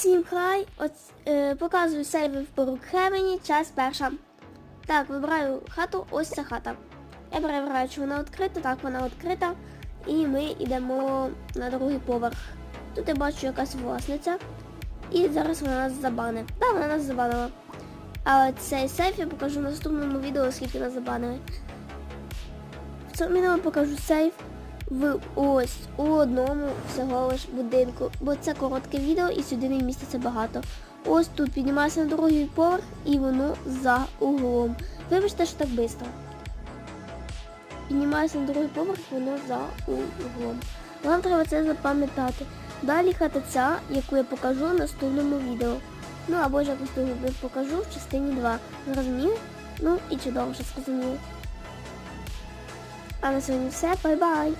Всім хай! От, е, показую сейви в Порукхевені, час перша. Так, вибираю хату, ось ця хата. Я перевіряю, чи вона відкрита, так, вона відкрита. І ми йдемо на другий поверх. Тут я бачу якась власниця. І зараз вона нас забане. Так, вона нас забанила. Але цей сейф я покажу в наступному відео, скільки нас забанили. В цьому відео покажу сейф в ось у одному всього лиш будинку, бо це коротке відео і сюди не міститься багато. Ось тут піднімається на другий поверх і воно за углом. Вибачте, що так швидко. Піднімається на другий поверх, воно за углом. Вам треба це запам'ятати. Далі хата ця, яку я покажу в наступному відео. Ну або ж якось другу покажу в частині 2. Зрозумів? Ну і чудово, що зрозумів. А на сьогодні все. Бай-бай!